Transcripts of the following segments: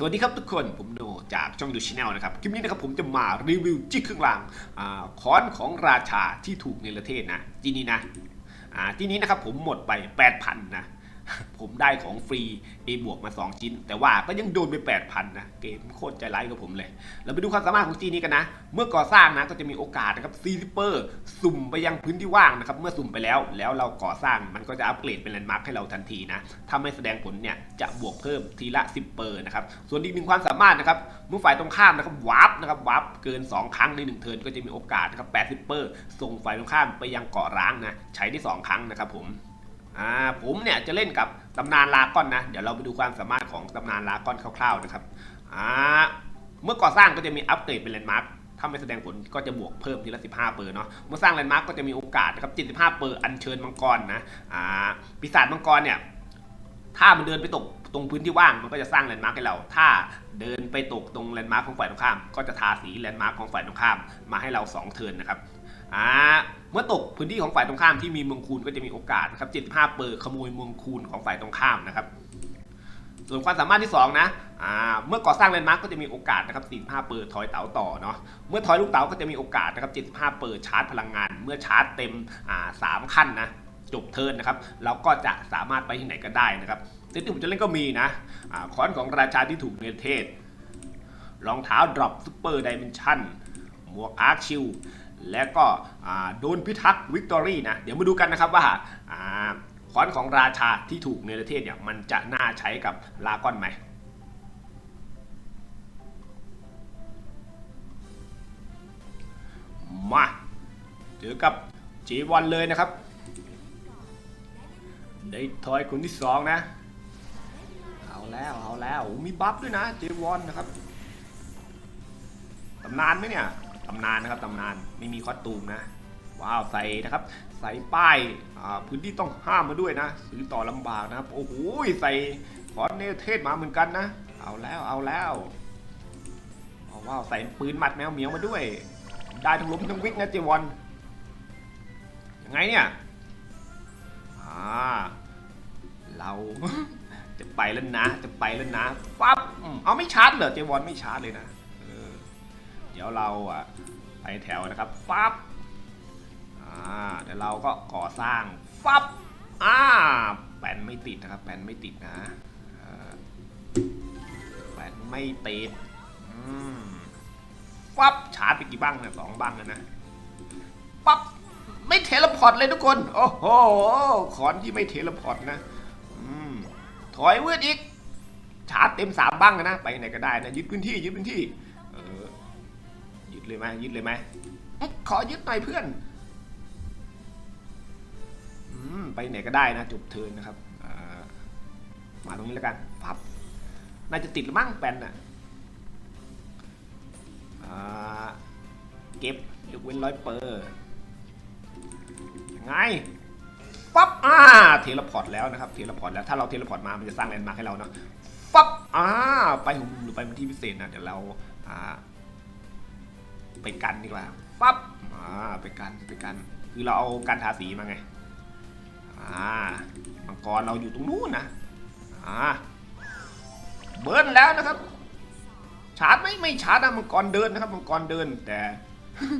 สวัสดีครับทุกคนผมโนจากช่องดูชแนลนะครับ คลิปนี้นะครับผมจะมารีวิวจิ๊กเครื่องรางอ่าค้อนของราชาที่ถูกในประเทศนะที่นี้นะอ่าที่นี้นะครับผมหมดไป 8,000นะ ผมได้ของฟรี A บวกมา 2 ชิ้น แต่ว่าก็ยังโดนไป 8,000 นะ เกมโคตรใจร้ายกับผมเลย เราไปดูความสามารถของจีนี้กันนะ เมื่อก่อสร้างนะก็จะมีโอกาสนะครับซีซิเปอร์สุ่มไปยังพื้นที่ว่างนะครับ เมื่อสุ่มไปแล้ว แล้วเราก่อสร้างมันก็จะอัปเกรดเป็นแลนด์มาร์คให้เราทันทีนะถ้าไม่แสดงผลเนี่ยจะบวกเพิ่มทีละ 10เปอร์นะครับ ส่วนอีกหนึ่งความสามารถนะครับเมื่อฝ่ายตรงข้ามนะครับวาร์ปนะครับวาร์ปเกิน 2 ครั้งใน1เทิร์นก็จะมีโอกาสนะครับ80เปอร์ส่งฝ่ายตรงข้ามไปยังเกาะร้างนะใช้ได้สองครั้งนะครับผม อ่าผมเนี่ยจะเล่นกับตำนานลาก้อนนะ เดี๋ยวเราไปดูความสามารถของตำนานลาก้อนคร่าวๆนะครับอ่าเมื่อก่อสร้างก็จะมีอัปเกรดเป็นแลนด์มาร์คถ้าไม่แสดงผลก็จะบวกเพิ่มทีละ 15 เปอร์เนาะ เมื่อสร้างแลนด์มาร์คก็จะมีโอกาสนะครับ 75 เปอร์อัญเชิญมังกรนะ อ่า ปีศาจมังกรเนี่ย ถ้ามันเดินไปตกตรงพื้นที่ว่างมันก็จะสร้างแลนด์มาร์คให้เรา ถ้าเดินไปตกตรงแลนด์มาร์คของฝ่ายตรงข้าม ก็จะทาสีแลนด์มาร์คของฝ่ายตรงข้ามมาให้เรา 2 เทิร์นนะครับ อ่าเมื่อตกพื้นที่ของฝ่ายตรงข้ามที่มีเมืองคูณก็จะมีโอกาสนะครับ75เปอร์ขโมยเมืองคูณของฝ่ายตรงข้ามนะครับ ส่วนความสามารถที่ 2 นะอ่าเมื่อก่อสร้างแลนด์มาร์คก็จะมีโอกาสนะครับ45เปอร์ถอยเต๋าต่อเนาะเมื่อถอยลูกเต๋าก็จะมีโอกาสนะครับ75เปอร์ชาร์จพลังงาน เมื่อชาร์จเต็มอ่าสามขั้นนะจบเทิร์นนะครับเราก็จะสามารถไปที่ไหนก็ได้นะครับเซตที่ผมจะเล่นก็มีนะอ่าค้อนของราชาที่ถูกเนรเทศรองเท้าดรอปซูเปอร์ดิเมนชั่นหมวกอาร์คชิล และก็โดนพิทักษ์วิกตอรี่นะ เดี๋ยวมาดูกันนะครับว่าอค้อนของราชาที่ถูกเนรเทศเนี่ยมันจะน่าใช้กับลากอนไหมมาเจอกับเจวันเลยนะครับได้ทอยคนที่สองนะ เอาแล้วเอาแล้วมีบัฟด้วยนะเจวอนนะครับตำนานไหมเนี่ย ตำนานนะครับตำนานไม่มีคอสตูมนะว้าวใส่นะครับ ใส่ป้ายพื้นที่ต้องห้ามมาด้วยนะ ซื้อต่อลำบากนะครับ โอ้โหใส่คอนเนเทศมาเหมือนกันนะ เอาแล้วเอาแล้วว้าวใส่ปืนหมัดแมวเหมียวมาด้วย ได้ทั้งล้มทั้งวิกนะเจวอนยังไงเนี่ยอ่าเราจะไปแล้วนะ จะไปแล้วนะปั๊บเอาไม่ชาร์จเหรอเจวอนไม่ชาร์จเลยนะ ดี๋ยวเราอะไปแถวนะครับปั๊บอ่าเดี๋ยวเราก็ก่อสร้างฟับอ่าแปนไม่ติดนะครับ แปนไม่ติดนะแปนไม่ติดอืมฟับชาร์จไปกี่บ้างเนี่ยสองบ้างแล้วนะปั๊บไม่เทเลพอร์ตเลยทุกคน โอ้โหขอนที่ไม่เทเลพอร์ตนะอืมถอยเวืดอีก ชาร์จเต็มสามบ้างนะ ไปไหนก็ได้นะ ยึดพื้นที่ยึดพื้นที่ เลยไหมยึดเลยไหมอื้อขอยึดหน่อยเพื่อนอืมไปไหนก็ได้นะจบเทิร์นนะครับอ่ามาตรงนี้แล้วกันพับน่าจะติดหรือมั้งแปนน่ะอ่าเก็บยกเว้นร้อยเปอร์ยังไงปั๊บอ่าเทเลพอร์ตแล้วนะครับเทเลพอร์ตแล้วถ้าเราเทเลพอร์ตมามันจะสร้างแลนด์มาร์คให้เราเนาะปั๊บอ่าไปหุ่มหรือไปพื้นที่พิเศษนะเดี๋ยวเราอ่า ไปกันดีกว่าปั๊บอ่าไปกันไปกัน คือเราเอาการทาสีมาไงอ่ามังกรเราอยู่ตรงนู้นนะอ่าเบิร์นแล้วนะครับ ชาร์จไม่ไม่ชาร์จนะมังกรเดินนะครับมังกรเดินแต่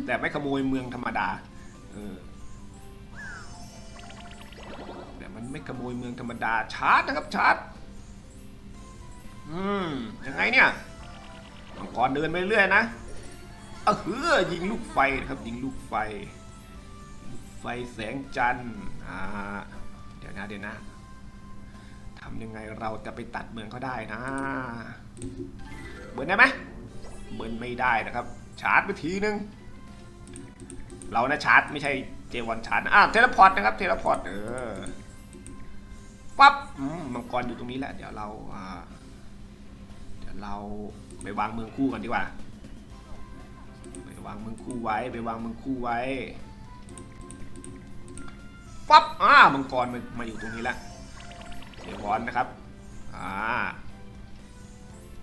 แต่ไม่ขโมยเมืองธรรมดาเออแต่มันไม่ขโมยเมืองธรรมดาชาร์จนะครับชาร์จอืมยังไงเนี่ยมังกรเดินไปเรื่อยนะ เออเฮือยิงลูกไฟครับยิงลูกไฟ ลูกไฟแสงจันทร์อ่าเดี๋ยวนะเดี๋ยวนะทำยังไงเราจะไปตัดเมืองเขาได้นะเบิร์นได้ไหมเบิร์นไม่ได้นะครับ ชาร์จไปทีนึงเรานะชาร์จไม่ใช่เจวันชาร์จอะเทเลพอร์ตนะครับเทเลพอร์ตเออปั๊บมังกรอยู่ตรงนี้แหละเดี๋ยวเราเดี๋ยวเราไปวางเมืองคู่กันดีกว่า ไปวางมืองคู่ไว้ ไปวางมืองคู่ไว้ปั๊บอ่ามังกรมามาอยู่ตรงนี้แล้วเจวันนะครับอ่า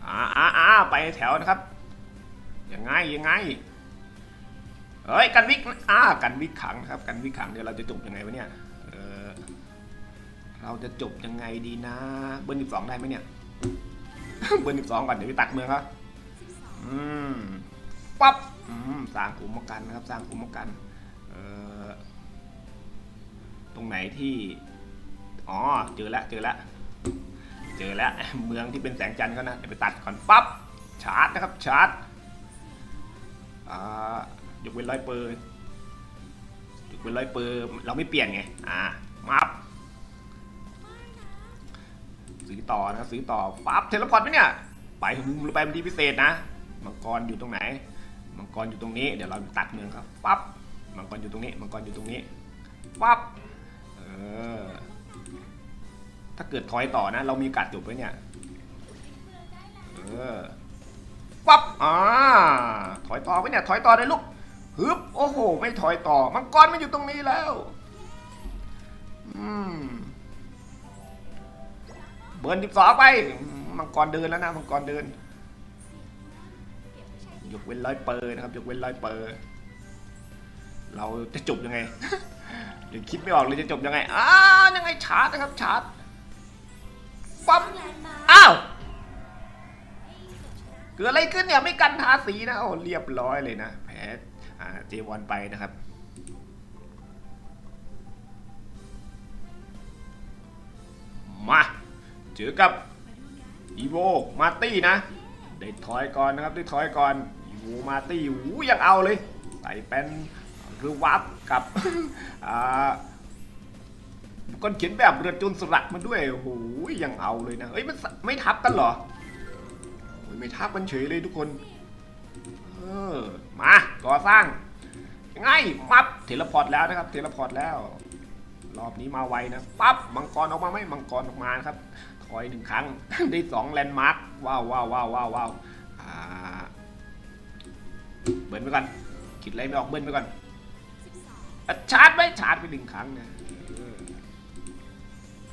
อ่าอ่าอ่าไปแถวนะครับยังไงยังไงเฮ้ยกันวิกอ่ากันวิกขังนะครับกันวิกขังเดี๋ยวเราจะจบยังไงวะเนี่ยเออเราจะจบยังไงดีนะ เบอร์สิบสองได้ไหมเนี่ยเบอร์หนึ่งสองก่อนเดี๋ยวไปตัดเมืองครับอืมปั๊บ สร้างขุมป้องกันนะครับ สร้างขุมป้องกันตรงไหนที่ อ๋อ เจอแล้วเจอแล้วเจอแล้วเมืองที่เป็นแสงจันทร์ก็นะเดี๋ยวไปตัดก่อนปั๊บ ชาร์จนะครับ ชาร์จอ่ายกเว้นร้อยเปอร์ยกเว้นร้อยเปอร์เราไม่เปลี่ยนไง อ่ามับซื้อต่อนะซื้อต่อปั๊บเทเลพอร์ตไหมเนี่ย ไปมุมไปมันที่พิเศษนะ มังกรอยู่ตรงไหน มังกรอยู่ตรงนี้ เดี๋ยวเราตัดเมืองครับปั๊บมังกรอยู่ตรงนี้ มังกรอยู่ตรงนี้ปั๊บเออถ้าเกิดถอยต่อนะ เรามีโอกัดจบไว้เนี่ยเออปั๊บอ่าถอยต่อไว้เนี่ยถอยต่อเลยลูกฮึบโอ้โห ไม่ถอยต่อ มังกรมันอยู่ตรงนี้แล้วอืมเบิร์นสิบสองไป มังกรเดินแล้วนะ มังกรเดิน ยกเว้นร้อยเปอร์นะครับ ยกเว้นร้อยเปอร์เราจะจบยังไงยังคิดไม่ออกเลยจะจบยังไงอ้าวยังไงชาร์จนะครับชาร์จปั๊บอ้าวเกิดอะไรขึ้นเนี่ยไม่กันทาสีนะโอ้เรียบร้อยเลยนะแพ้เจวอนไปนะครับมาเจอกับอีโวมาตี้นะ ได้ถอยก่อนนะครับได้ถอยก่อนอีโวมาตี้หูยังเอาเลยใส่เป็นคือวับกับก้อนเขียนแบบเรือจุนสลักมาด้วยโอ้โหยังเอาเลยนะเอ้ยมันไม่ทับกันเหรอไม่ทับกันเฉยเลยทุกคนเออมาก่อสร้างยัง่ายมับเทเลพอร์ตแล้วนะครับเทเลพอร์ตแล้ว รอบนี้มาไวนะปั๊บมังกรออกมาไหมมังกรออกมาครับ ถอยหนึ่งครั้ง ได้สองแลนด์มาร์คว้าวว้าวว้าวว้าวว้าวอ่าเบิ้ลไปก่อนคิดอะไรไม่ออกเบิ้ลไปก่อนอะชาร์จไหมชาร์จไปหนึ่งครั้งนะเออ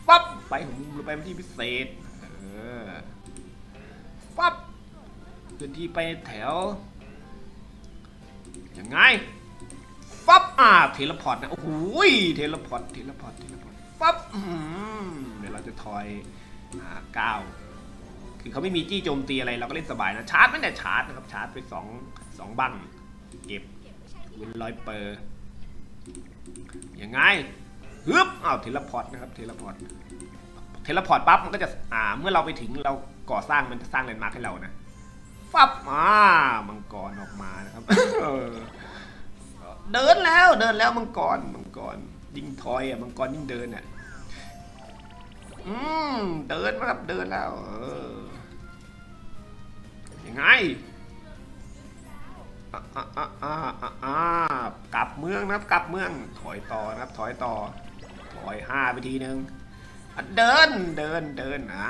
ปั๊บไปของมุมเราไปที่พิเศษเออปั๊บเคลื่อนที่ไปแถวยังไงปั๊บอ่าเทเลพอร์ตนะโอ้โหเทเลพอร์ตเทเลพอร์ตเทเลพอร์ตปั๊บอื้อหือเดี๋ยวเราจะทอย อ่าเก้าคือเขาไม่มีจี้โจมตีอะไรเราก็เล่นสบายนะชาร์จไม่ได้ชาร์จนะครับชาร์จไปสองสองบังเก็บเว้นร้อยเปอร์ยังไงฮึบอ้าวเทเลพอร์ตนะครับเทเลพอร์ตเทเลพอร์ตปั๊บมันก็จะอ่าเมื่อเราไปถึงเราก่อสร้างมันจะสร้างแลนด์มาร์คให้เรานะฟับอ่ามังกรออกมานะครับเออเดินแล้วเดินแล้วมังกรมังกรยิ่งทอยอะมังกรยิ่งเดินอะ อืมเดินครับเดินแล้วเออยังไงอะอะอะอะอะอะกลับเมืองนะครับกลับเมืองถอยต่อนะครับถอยต่อ ถอยห้าไปทีนึงอะเดินเดินเดินอ่า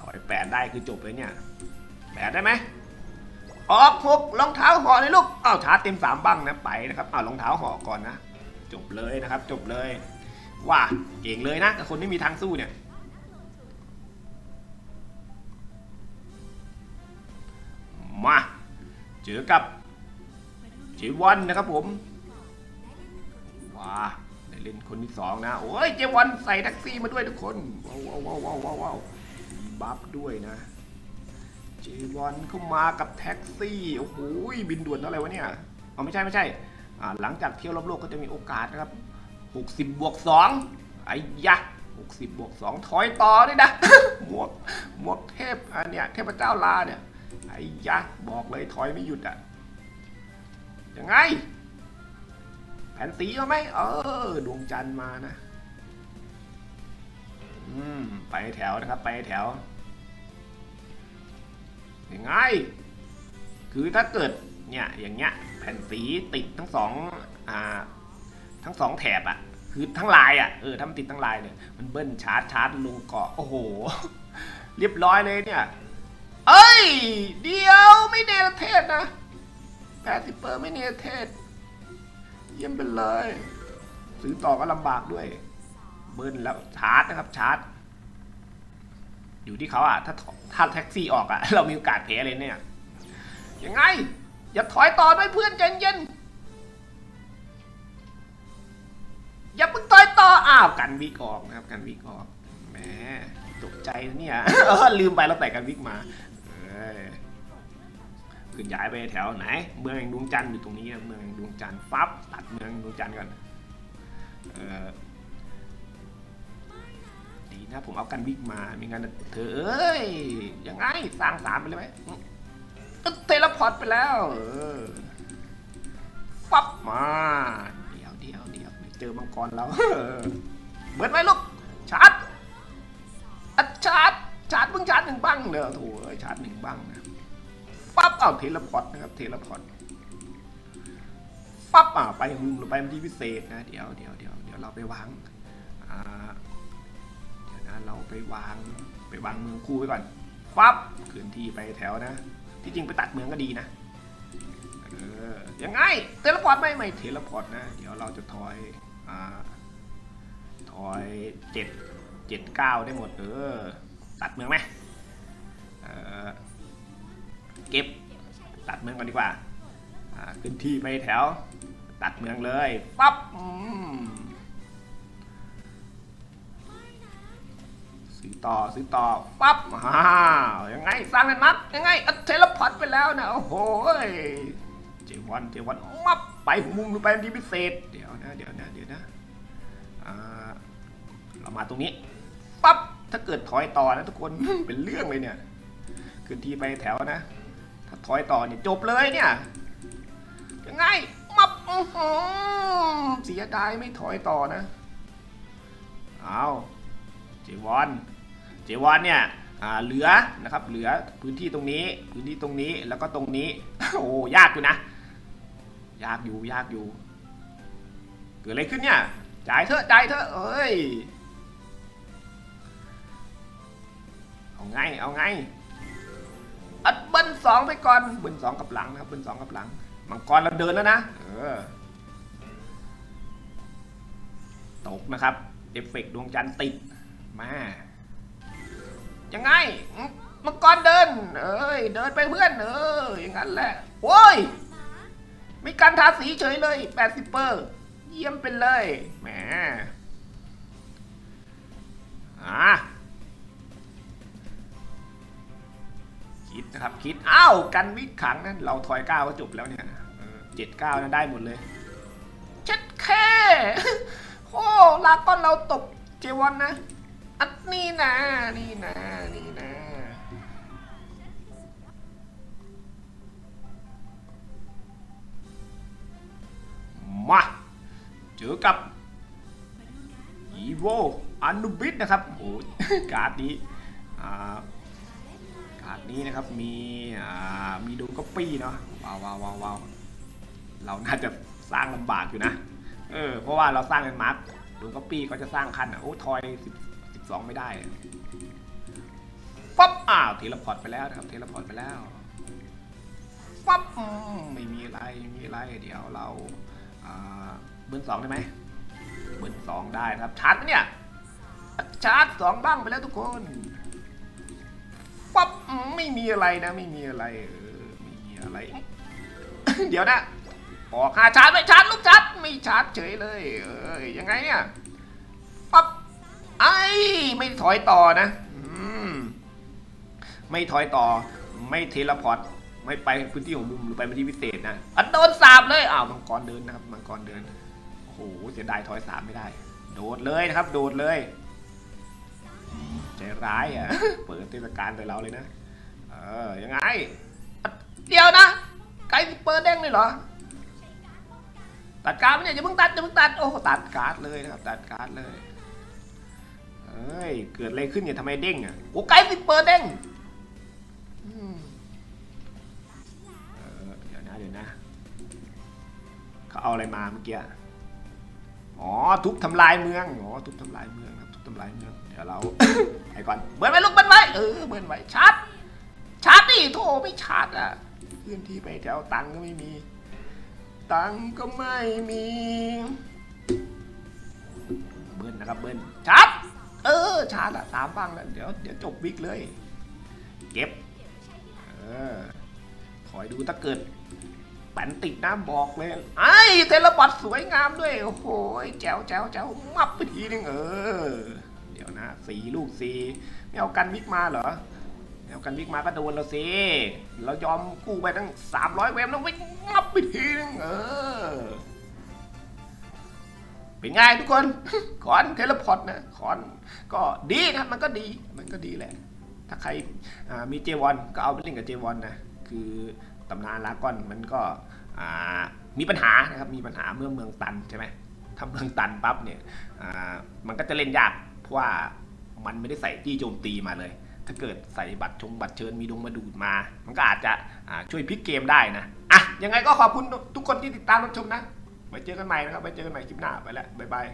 ถอยแปดได้คือจบเลยเนี่ยแปดได้ไหมออกหกรองเท้าห่อเลยลูกอ้าวชาร์จเต็มสามบังนะไปนะครับอ้าวรองเท้าห่อก่อนนะจบเลยนะครับ จบเลย ว่าเก่งเลยนะกับคนไม่มีทางสู้เนี่ยมาเจอกับเจวันนะครับผมว้าได้เล่นคนที่สองนะโอ้ยเจวันใส่แท็กซี่มาด้วยทุกคนว้าวว้าวว้าวว้าวว้าวบัฟด้วยนะเจวันเข้ามากับแท็กซี่โอ้โหบินด่วนเท่าไหร่วะเนี่ยเอไม่ใช่ไม่ใช่หลังจากเที่ยวรอบโลกก็จะมีโอกาสนะครับ 60 บวก2ไอ้ยะ60 บวก 2 ถอยต่อด้วยนะหมวกหมวกเทพอันเนี้ยเทพเจ้าลาเนี่ยไอ้ยะบอกเลยถอยไม่หยุดอะยังไง แผ่นสีมาไหมเออ ดวงจันทร์มานะ อืม ไปแถวนะครับ ไปแถวยังไง คือถ้าเกิดเนี่ยอย่างเงี้ยแผ่นสีติดทั้งสองอ่า ทั้งสองแถบอะคือทั้งลายอะเออถ้ามันติดทั้งลายเนี่ยมันเบิ้ลชาร์จชาร์จลงเกาะโอ้โห เรียบร้อยเลยเนี่ย เอ้ย เดียวไม่เนรเทศนะแปดสิบเปอร์ไม่เนรเทศ เยี่ยมไปเลย ซื้อต่อก็ลำบากด้วย เบิ้ลแล้วชาร์จนะครับชาร์จ อยู่ที่เขาอะถ้าถ้าแท็กซี่ออกอะ เรามีโอกาสแพ้เลยเนี่ยยังไง อย่าถอยต่อด้วยเพื่อนใจเย็น ข้าวกันวีกออกนะครับกันวีกออกแหมตกใจนะเนี่ย ลืมไปเราแต่กันวิกมาเอ้ยขึ้นย้ายไปแถวไหน เมืองแห่งดวงจันทร์อยู่ตรงนี้นะเมืองแห่งดวงจันทร์ฟับตัดเมืองดวงจันทร์ก่อนเออดีนะผมเอากันวิกมาไม่งั้นเธอเอ้ยยังไงสร้างสามไปเลยไหมก็เทเลพอร์ตไปแล้วเออฟับมา เจอมังกรแล้วเบิดไว้ลูกชาร์จอัดชาร์จชาร์จเพิ่งชาร์จหนึ่งบังเนอะถ่เอ้ยชาร์จหนึ่งบังนะปั๊บเอาเทเลพอร์ตนะครับเทเลพอร์ตปั๊บอ่าไปมุมหรือไปที่พิเศษนะเดี๋ยวเดี๋ยวเดี๋ยวเดี๋ยวเราไปวางอ่าเดี๋ยวนะเราไปวางไปวางเมืองคู่ไว้ก่อนปั๊บคืนที่ไปแถวนะ ที่จริงไปตัดเมืองก็ดีนะเออยังไงเทเลพอร์ตไม่ไม่เทเลพอร์ตนะ เดี๋ยวเราจะถอย อ่าถอยเจ็ดเจ็ดเก้าได้หมดเออตัดเมืองไหมเออเก็บตัดเมืองก่อนดีกว่าอ่าขึ้นที่ไปแถว ตัดเมืองเลยปั๊บอืมซื้อต่อซื้อต่อปั๊บอ้าวยังไงสร้างแลนด์มาร์กยังไงอัดเทเลพอร์ตไปแล้วนะโอ้โหยเจวันเจวันมับ ไปหัวมุมหรือไปที่พิเศษ เดี๋ยวนะเดี๋ยวนะเดี๋ยวนะเรามาตรงนี้ปั๊บถ้าเกิดถอยต่อนะทุกคนเป็นเรื่องเลยเนี่ยขึ้นที่ไปแถวนะ ถ้าถอยต่อเนี่ยจบเลยเนี่ยยังไงมับเสียดายไม่ถอยต่อนะเอาเจวอนเจวอนเนี่ยเหลือนะครับเหลือพื้นที่ตรงนี้พื้นที่ตรงนี้แล้วก็ตรงนี้โอ้ยากอยู่นะ ยากอยู่ยากอยู่ เกิดอะไรขึ้นเนี่ย จ่ายเถอะจ่ายเถอะเอ้ย เอาไงเอาไง อัดเบิ้ลสองไปก่อนเบิ้ลสองกับหลังนะครับเบิ้ลสองกับหลัง มังกรเราเดินแล้วนะ เออ ตกนะครับ เอฟเฟกดวงจันทร์ติด มายังไงมมังกรเดิน เอ้ย เดินไปเพื่อน เอออย่างนั้นแหละโว้ย มีการทาสีเฉยเลย 80 เปอร์ เยี่ยมไปเลย แหม อ่าคิดนะครับ คิด อ้าว กันวิกขังนั้นเราถอยก้าวก็จบแล้วเนี่ยเจ็ดก้านั้นได้หมดเลยเจ็ดแค่โอ้ลาก้อนเราตกเจวอนนะ อันนี่นะ นี่นะ นี่นะ มาเจอกับอีโวอันุบิสนะครับโอ้การ์ดนี้การ์ดนี้นะครับมีมีดนก๊อปปี้เนาะว้าวว้าวว้าวาวเราน่าจะสร้างลำบากอยู่นะเออเพราะว่าเราสร้างเป็นมาร์คดนก๊อปปี้ก็จะสร้างคันอะโอ้ทอยสิบสิบสองไม่ได้ปั๊บอ้าวเทเลพอร์ตไปแล้วนะครับเทเลพอร์ตไปแล้วปั๊บอืมไม่มีอะไรไม่มีอะไรเดี๋ยวเรา อ่าเบิ้ลสองได้ไหมเบิร์สองได้ครับชาร์จไหมเนี่ยชาร์จสองบ้างไปแล้วทุกคนปั๊บไม่มีอะไรนะไม่มีอะไรเออไม่มีอะไร เดี๋ยวนะออกหาชาร์จไม่ชาร์จลูกชาร์จไม่ชาร์จเฉยเลยเอยยังไงเนี่ยปั๊บไอ้ไม่ถอยต่อนะอืไม่ถอยต่อไม่เทเลพอร์ต ไม่ไปพื้นที่ของมุมหรือไปพื้นที่พิเศษนะอัดโดนสาบเลยอ้าวมังกรเดินนะครับมังกรเดินโอ้โหเสียดายทอยสามไม่ได้ โดดเลยนะครับ โดดเลยใจร้ายอะเปิดเทศกาลใส่เราเลยนะเออยังไงอะเดี๋ยวนะไกด์เปิดเด้งเลยเหรอตัดการ์ดไหมเนี่ยอย่าเพิ่งตัดอย่าเพิ่งตัดโอ้โหตัดการ์ดเลยนะครับตัดการ์ดเลยเอ้ยเกิดอะไรขึ้นเนี่ยทำไมเด้งอะโอ้ไกด์เปิดเด้ง เดี๋ยวนะเขาเอาอะไรมาเมื่อกี้อ๋อทุบทำลายเมืองอ๋อทุบทำลายเมืองครับทุบทำลายเมืองเดี๋ยวเราไปก่อนเบิร์นไว้ลูกเบิร์นไว้เออเบิร์นไว้ชาร์จชาร์จดิโธ่ไม่ชาร์จอะพื้นที่ไปแถวตังก็ไม่มี ตังก็ไม่มี เบิร์นนะครับเบิร์นชาร์จเออชาร์จอะสามบ้างแล้วเดี๋ยวเดี๋ยวจบวิกเลย เก็บเออคอยดูถ้าเกิด แปนติดน้ำบอกเลย ไอ้เทเลพอร์ตสวยงามด้วย โอ้โหแจ๋วแจ๋วแจ๋วมับไปทีนึงเออ เดี๋ยวนะสีลูกสีไม่เอากันวิกมาเหรอไม่เอากันวิกมาก็โดนเราสิ เรายอมกู้ไปตั้งสามร้อยเวมแล้วไม่งับไปทีนึงเออ เป็นไงทุกคนขอนเทเลพอร์ตนะขอนก็ดีนะมันก็ดีมันก็ดีแหละ ถ้าใครมีเจวอนก็เอาไปเล่นกับเจวอนนะ คือ ตำนานลากอนมันก็มีปัญหานะครับมีปัญหาเมื่อเมืองตันใช่ไหมถ้าเมืองตันปั๊บเนี่ยมันก็จะเล่นยากเพราะว่ามันไม่ได้ใส่จี้โจมตีมาเลย ถ้าเกิดใส่บัตรชงบัตรเชิญมีดงมาดูดมา มันก็อาจจะช่วยพลิกเกมได้นะอะยังไงก็ขอบคุณทุกคนที่ติดตามรับชมนะไว้เจอกันใหม่นะครับไว้เจอกันใหม่คลิปหน้าไปแล้วบ๊ายบาย